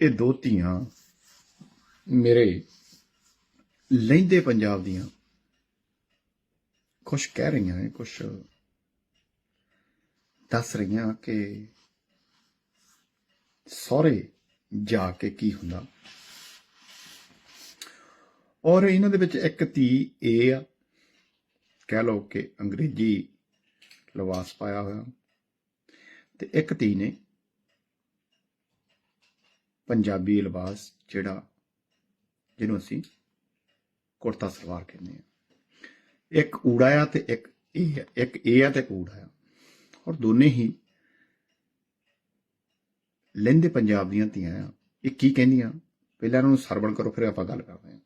ਇਹ ਦੋ ਧੀਆਂ ਮੇਰੇ ਲਹਿੰਦੇ ਪੰਜਾਬ ਦੀਆਂ ਕੁਛ ਕਹਿ ਰਹੀਆਂ ਨੇ, ਕੁਛ ਦੱਸ ਰਹੀਆਂ ਕਿ ਸਹੁਰੇ ਜਾ ਕੇ ਕੀ ਹੁੰਦਾ। ਔਰ ਇਹਨਾਂ ਦੇ ਵਿੱਚ ਇੱਕ ਧੀ ਇਹ ਆ। ਕਹਿ ਲਓ ਕਿ ਅੰਗਰੇਜ਼ੀ ਲਿਬਾਸ ਪਾਇਆ ਹੋਇਆ। ਤੇ ਇੱਕ ਧੀ ਨੇ ਪੰਜਾਬੀ ਲਿਬਾਸ ਜਿਹੜਾ ਜਿਹਨੂੰ ਅਸੀਂ ਕੁੜਤਾ ਸਲਵਾਰ ਕਹਿੰਦੇ ਆ ਇੱਕ ਊੜਾ ਆ ਤੇ ਇੱਕ ਇਹ ਆ, ਇੱਕ ਇਹ ਆ ਤੇ ਇੱਕ ਊੜਾ ਆ। ਔਰ ਦੋਨੇ ਹੀ ਲਹਿੰਦੇ ਪੰਜਾਬ ਦੀਆਂ ਧੀਆਂ ਆ। ਇਹ ਕੀ ਕਹਿੰਦੀਆਂ? ਪਹਿਲਾਂ ਇਹਨਾਂ ਨੂੰ ਸਰਵਣ ਕਰੋ, ਫਿਰ ਆਪਾਂ ਗੱਲ ਕਰਦੇ ਹਾਂ।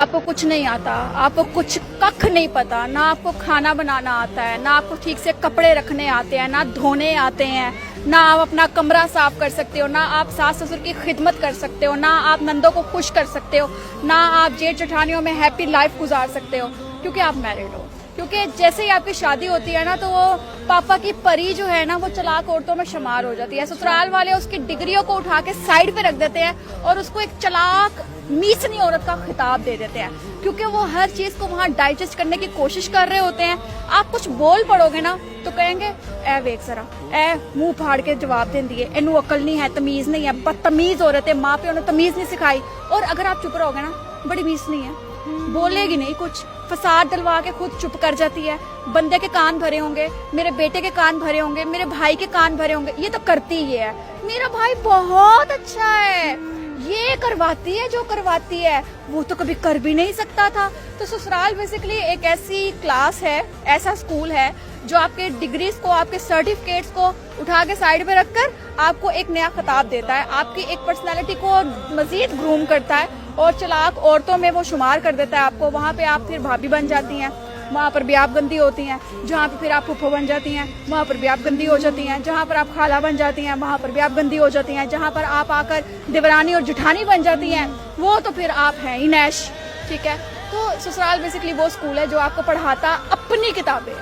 आपको कुछ नहीं आता, आपको कुछ कख नहीं पता, ना आपको खाना बनाना आता है, ना आपको ठीक से कपड़े रखने आते हैं, ना धोने आते हैं, ना आप अपना कमरा साफ़ कर सकते हो, ना आप सास ससुर की खिदमत कर सकते हो, ना आप नंदों को खुश कर सकते हो, ना आप जेठ जठानियों में हैप्पी लाइफ गुजार सकते हो, क्योंकि आप मैरिड हो। क्योंकि जैसे ही आपकी शादी होती है ना तो वो पापा की परी जो है ना, वो चलाक औरतों में शुमार हो जाती है। ससुराल वाले उसकी डिग्रियों को उठा के साइड पे रख देते हैं और उसको एक चलाक, मीसनी औरत का खिताब दे देते हैं। क्योंकि वो हर चीज़ को वहाँ डाइजेस्ट करने की कोशिश कर रहे होते हैं। आप कुछ बोल पड़ोगे ना तो कहेंगे, ए, वेख जरा, ए, मुँह फाड़ के जवाब देंदी है इनू अकल नहीं है, तमीज नहीं है, बदतमीज औरत है, माँ प्यो ने तमीज नहीं सिखाई। और अगर आप चुप रहोगे ना, बड़ी मीस नहीं है। बोलेगी नहीं कुछ। फसाद डलवा के खुद चुप कर जाती है बंदे के कान भरे होंगे मेरे बेटे के कान भरे होंगे मेरे भाई के कान भरे होंगे ये तो करती ही है मेरा भाई बहुत अच्छा है ये करवाती है, जो करवाती है, वो तो कभी कर भी नहीं सकता था। तो ससुराल बेसिकली एक ऐसी क्लास है, ऐसा स्कूल है, जो आपके डिग्रीज को, आपके सर्टिफिकेट्स को उठा के साइड पे रखकर आपको एक नया खिताब देता है। आपकी एक पर्सनालिटी को मजीद ग्रूम करता है और चलाक औरतों में वो शुमार कर देता है आपको। वहाँ पे आप फिर भाभी बन जाती हैं। वहाँ पर भी आप गंदी होती हैं, जहाँ पर फिर आप फुफ्फो बन जाती हैं, वहाँ पर भी आप गंदी हो जाती हैं, जहाँ पर आप खाला बन जाती हैं, वहाँ पर भी आप गंदी हो जाती हैं, जहाँ पर आप आकर देवरानी और जुठानी बन जाती हैं, वो तो फिर आप हैं इनैश ठीक है? तो ससुराल बेसिकली वो स्कूल है जो आपको पढ़ाता अपनी किताबें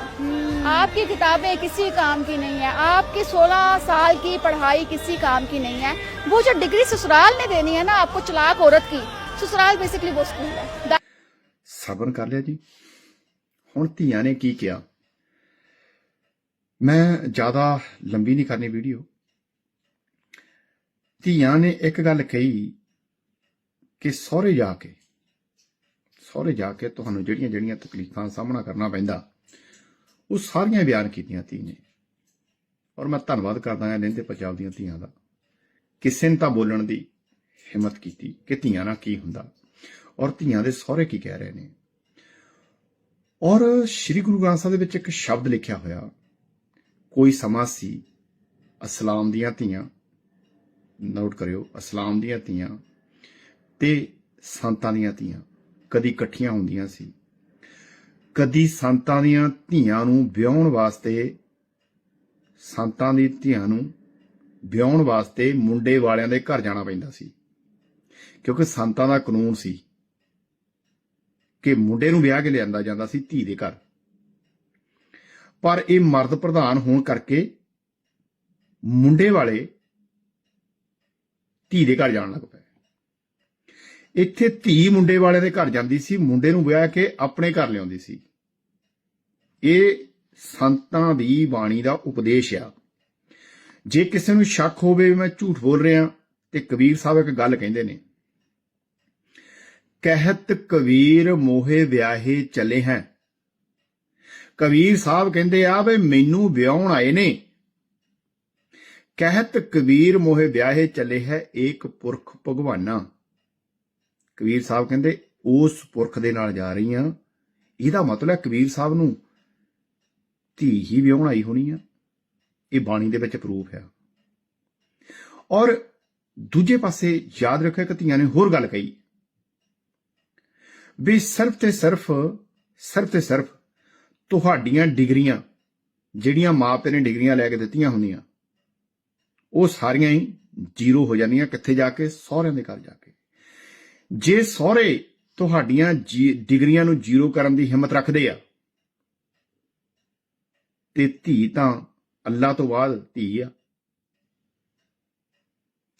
आपकी किताबें किसी काम की नहीं है, आपकी 16 साल की पढ़ाई किसी काम की नहीं है। वो जो डिग्री ससुराल ने देनी है ना, आपको चलाक औरत की, ससुराल बेसिकली वो स्कूल है। सबर कर लिया जी। ਹੁਣ ਧੀਆਂ ਨੇ ਕੀ ਕਿਹਾ? ਮੈਂ ਜ਼ਿਆਦਾ ਲੰਬੀ ਨਹੀਂ ਕਰਨੀ ਵੀਡੀਓ। ਧੀਆਂ ਨੇ ਇੱਕ ਗੱਲ ਕਹੀ ਕਿ ਸਹੁਰੇ ਜਾ ਕੇ, ਸਹੁਰੇ ਜਾ ਕੇ ਤੁਹਾਨੂੰ ਜਿਹੜੀਆਂ ਜਿਹੜੀਆਂ ਤਕਲੀਫਾਂ ਦਾ ਸਾਹਮਣਾ ਕਰਨਾ ਪੈਂਦਾ, ਉਹ ਸਾਰੀਆਂ ਬਿਆਨ ਕੀਤੀਆਂ ਧੀ ਨੇ। ਔਰ ਮੈਂ ਧੰਨਵਾਦ ਕਰਦਾ ਹਾਂ ਲਹਿੰਦੇ ਪੰਜਾਬ ਦੀਆਂ ਧੀਆਂ ਦਾ। ਕਿਸੇ ਨੇ ਤਾਂ ਬੋਲਣ ਦੀ ਹਿੰਮਤ ਕੀਤੀ ਕਿ ਧੀਆਂ ਨਾਲ ਕੀ ਹੁੰਦਾ। ਔਰ ਧੀਆਂ ਦੇ ਸਹੁਰੇ ਕੀ ਕਹਿ ਰਹੇ ਨੇ? ਔਰ ਸ੍ਰੀ ਗੁਰੂ ਗ੍ਰੰਥ ਸਾਹਿਬ ਦੇ ਵਿੱਚ ਇੱਕ ਸ਼ਬਦ ਲਿਖਿਆ ਹੋਇਆ, ਕੋਈ ਸਮਾਂ ਸੀ, ਅਸਲਾਮ ਦੀਆਂ ਧੀਆਂ ਨੋਟ ਕਰਿਓ, ਅਸਲਾਮ ਦੀਆਂ ਧੀਆਂ ਤੇ ਸੰਤਾਂ ਦੀਆਂ ਧੀਆਂ, ਕਦੀ ਇਕੱਠੀਆਂ ਹੁੰਦੀਆਂ ਸੀ। ਕਦੀ ਸੰਤਾਂ ਦੀਆਂ ਧੀਆਂ ਨੂੰ ਵਿਆਹਣ ਵਾਸਤੇ, ਸੰਤਾਂ ਦੀ ਧੀਆਂ ਨੂੰ ਵਿਆਹਣ ਵਾਸਤੇ ਮੁੰਡੇ ਵਾਲਿਆਂ ਦੇ ਘਰ ਜਾਣਾ ਪੈਂਦਾ ਸੀ, ਕਿਉਂਕਿ ਸੰਤਾਂ ਦਾ ਕਾਨੂੰਨ ਸੀ। ਕਿ ਮੁੰਡੇ ਨੂੰ ਵਿਆਹ ਕੇ ਲਿਆਂਦਾ ਜਾਂਦਾ ਸੀ ਧੀ ਦੇ ਘਰ। ਪਰ ਇਹ ਮਰਦ ਪ੍ਰਧਾਨ ਹੋਣ ਕਰਕੇ ਮੁੰਡੇ ਵਾਲੇ ਧੀ ਦੇ ਘਰ ਜਾਣ ਲੱਗ ਪਏ। ਇੱਥੇ ਧੀ ਮੁੰਡੇ ਵਾਲੇ ਦੇ ਘਰ ਜਾਂਦੀ ਸੀ, ਮੁੰਡੇ ਨੂੰ ਵਿਆਹ ਕੇ ਆਪਣੇ ਘਰ ਲਿਆਉਂਦੀ ਸੀ। ਇਹ ਸੰਤਾਂ ਦੀ ਬਾਣੀ ਦਾ ਉਪਦੇਸ਼ ਆ। ਜੇ ਕਿਸੇ ਨੂੰ ਸ਼ੱਕ ਹੋਵੇ ਮੈਂ ਝੂਠ ਬੋਲ ਰਿਹਾ ਤੇ ਕਬੀਰ ਸਾਹਿਬ ਇੱਕ ਗੱਲ ਕਹਿੰਦੇ ਨੇ ਕਹਿਤ ਕਬੀਰ ਮੋਹੇ ਵਿਆਹੇ ਚਲੇ ਹੈ। ਕਬੀਰ ਸਾਹਿਬ ਕਹਿੰਦੇ ਆ ਵੀ ਮੈਨੂੰ ਵਿਆਹਣ ਆਏ ਨੇ। ਕਹਿਤ ਕਬੀਰ ਮੋਹੇ ਵਿਆਹੇ ਚਲੇ ਹੈ ਏਕ ਪੁਰਖ ਭਗਵਾਨਾ। ਕਬੀਰ ਸਾਹਿਬ ਕਹਿੰਦੇ, ਉਸ ਪੁਰਖ ਦੇ ਨਾਲ ਜਾ ਰਹੀ ਆ। ਇਹਦਾ ਮਤਲਬ ਹੈ ਕਬੀਰ ਸਾਹਿਬ ਨੂੰ ਧੀ ਹੀ ਵਿਆਹਣ ਆਈ ਹੋਣੀ ਆ। ਇਹ ਬਾਣੀ ਦੇ ਵਿੱਚ ਪ੍ਰੂਫ ਹੈ। ਔਰ ਦੂਜੇ ਪਾਸੇ ਯਾਦ ਰੱਖਿਆ ਕਿ ਧੀਆਂ ਨੇ ਹੋਰ ਗੱਲ ਕਹੀ। ਵੀ ਸਿਰਫ ਤੇ ਸਿਰਫ ਸਿਰਫ ਤੇ ਸਿਰਫ ਤੁਹਾਡੀਆਂ ਡਿਗਰੀਆਂ, ਜਿਹੜੀਆਂ ਮਾਪੇ ਨੇ ਡਿਗਰੀਆਂ ਲੈ ਕੇ ਦਿੱਤੀਆਂ ਹੁੰਦੀਆਂ, ਉਹ ਸਾਰੀਆਂ ਹੀ ਜ਼ੀਰੋ ਹੋ ਜਾਂਦੀਆਂ ਕਿੱਥੇ ਜਾ ਕੇ? ਸਹੁਰਿਆਂ ਦੇ ਘਰ ਜਾ ਕੇ। ਜੇ ਸਹੁਰੇ ਤੁਹਾਡੀਆਂ ਜੀ- ਡਿਗਰੀਆਂ ਨੂੰ ਜ਼ੀਰੋ ਕਰਨ ਦੀ ਹਿੰਮਤ ਰੱਖਦੇ ਆ, ਤੇ ਧੀ ਤਾਂ ਅੱਲਾ ਤੋਂ ਬਾਅਦ ਧੀ ਆ।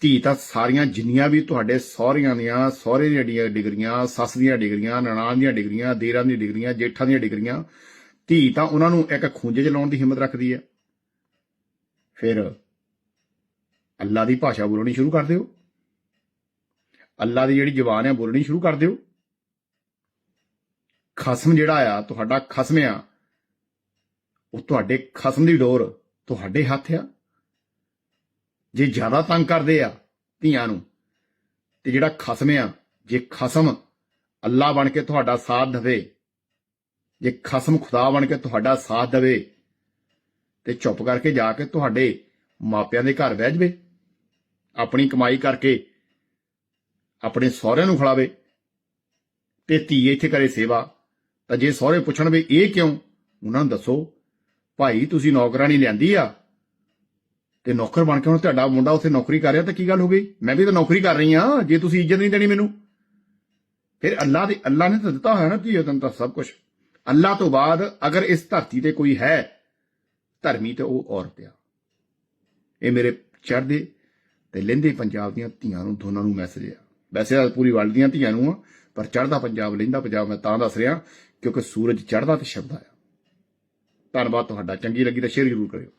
ਧੀ ਤਾਂ ਸਾਰੀਆਂ ਜਿੰਨੀਆਂ ਵੀ ਤੁਹਾਡੇ ਸਹੁਰਿਆਂ ਦੀਆਂ, ਸਹੁਰੇ ਦੀਆਂ ਡੀਆਂ ਡਿਗਰੀਆਂ, ਸੱਸ ਦੀਆਂ ਡਿਗਰੀਆਂ, ਨਨਾਣ ਦੀਆਂ ਡਿਗਰੀਆਂ, ਦੇਰਾਂ ਦੀਆਂ ਡਿਗਰੀਆਂ, ਜੇਠਾਂ ਦੀਆਂ ਡਿਗਰੀਆਂ, ਧੀ ਤਾਂ ਉਹਨਾਂ ਨੂੰ ਇੱਕ ਖੂੰਜੇ 'ਚ ਲਾਉਣ ਦੀ ਹਿੰਮਤ ਰੱਖਦੀ ਹੈ। ਫਿਰ ਅੱਲਾ ਦੀ ਭਾਸ਼ਾ ਬੋਲਣੀ ਸ਼ੁਰੂ ਕਰ ਦਿਓ। ਅੱਲਾ ਦੀ ਜਿਹੜੀ ਜ਼ੁਬਾਨ ਹੈ ਬੋਲਣੀ ਸ਼ੁਰੂ ਕਰ ਦਿਓ। ਖਸਮ ਜਿਹੜਾ ਆ, ਤੁਹਾਡਾ ਖਸਮ ਆ, ਉਹ ਤੁਹਾਡੇ ਖਸਮ ਦੀ ਡੋਰ ਤੁਹਾਡੇ ਹੱਥ ਆ। ਜੇ ਜ਼ਿਆਦਾ ਤੰਗ ਕਰਦੇ ਆ ਧੀਆਂ ਨੂੰ, ਤੇ ਜਿਹੜਾ ਖਸਮ ਆ, ਜੇ ਖਸਮ ਅੱਲਾ ਬਣ ਕੇ ਤੁਹਾਡਾ ਸਾਥ ਦੇਵੇ, ਜੇ ਖਸਮ ਖੁਦਾ ਬਣ ਕੇ ਤੁਹਾਡਾ ਸਾਥ ਦੇਵੇ, ਤੇ ਚੁੱਪ ਕਰਕੇ ਜਾ ਕੇ ਤੁਹਾਡੇ ਮਾਪਿਆਂ ਦੇ ਘਰ ਬਹਿ ਜਵੇ, ਆਪਣੀ ਕਮਾਈ ਕਰਕੇ ਆਪਣੇ ਸਹੁਰਿਆਂ ਨੂੰ ਖਿਲਾਵੇ ਤੇ ਧੀ ਇੱਥੇ ਕਰੇ ਸੇਵਾ, ਤਾਂ ਜੇ ਸਹੁਰੇ ਪੁੱਛਣ ਵੀ ਇਹ ਕਿਉਂ, ਉਹਨਾਂ ਨੂੰ ਦੱਸੋ, ਭਾਈ, ਤੁਸੀਂ ਨੌਕਰਾਨੀ ਲਿਆਂਦੀ ਆ ਤੇ ਨੌਕਰ ਬਣ ਕੇ ਹੁਣ ਤੁਹਾਡਾ ਮੁੰਡਾ ਉੱਥੇ ਨੌਕਰੀ ਕਰ ਰਿਹਾ ਤਾਂ ਕੀ ਗੱਲ ਹੋ ਗਈ? ਮੈਂ ਵੀ ਤਾਂ ਨੌਕਰੀ ਕਰ ਰਹੀ ਆ ਜੇ ਤੁਸੀਂ ਇੱਜ਼ਤ ਨਹੀਂ ਦੇਣੀ ਮੈਨੂੰ। ਫਿਰ ਅੱਲਾ ਦੇ ਅੱਲਾ ਨੇ ਤਾਂ ਦਿੱਤਾ ਹੋਇਆ ਨਾ ਧੀਏ ਤੈਨੂੰ ਤਾਂ ਸਭ ਕੁਝ ਅੱਲਾ ਤੋਂ ਬਾਅਦ ਅਗਰ ਇਸ ਧਰਤੀ ਤੇ ਕੋਈ ਹੈ, ਧਰਮੀ ਤੇ ਉਹ ਔਰਤ ਆ। ਇਹ ਮੇਰੇ ਚੜ੍ਹਦੇ ਤੇ ਲਹਿੰਦੇ ਪੰਜਾਬ ਦੀਆਂ ਧੀਆਂ ਨੂੰ, ਦੋਨਾਂ ਨੂੰ ਮੈਸੇਜ ਆ। ਵੈਸੇ ਤਾਂ ਪੂਰੀ ਵਰਲਡ ਦੀਆਂ ਧੀਆਂ ਨੂੰ ਆ, ਪਰ ਚੜ੍ਹਦਾ ਪੰਜਾਬ, ਲਹਿੰਦਾ ਪੰਜਾਬ ਮੈਂ ਤਾਂ ਦੱਸ ਰਿਹਾ, ਕਿਉਂਕਿ ਸੂਰਜ ਚੜ੍ਹਦਾ ਤੇ ਸ਼ਬਦਾ ਆ। ਧੰਨਵਾਦ ਤੁਹਾਡਾ, ਚੰਗੀ ਲੱਗੀ ਤਾਂ ਸ਼ੇਅਰ ਜ਼ਰੂਰ ਕਰਿਓ।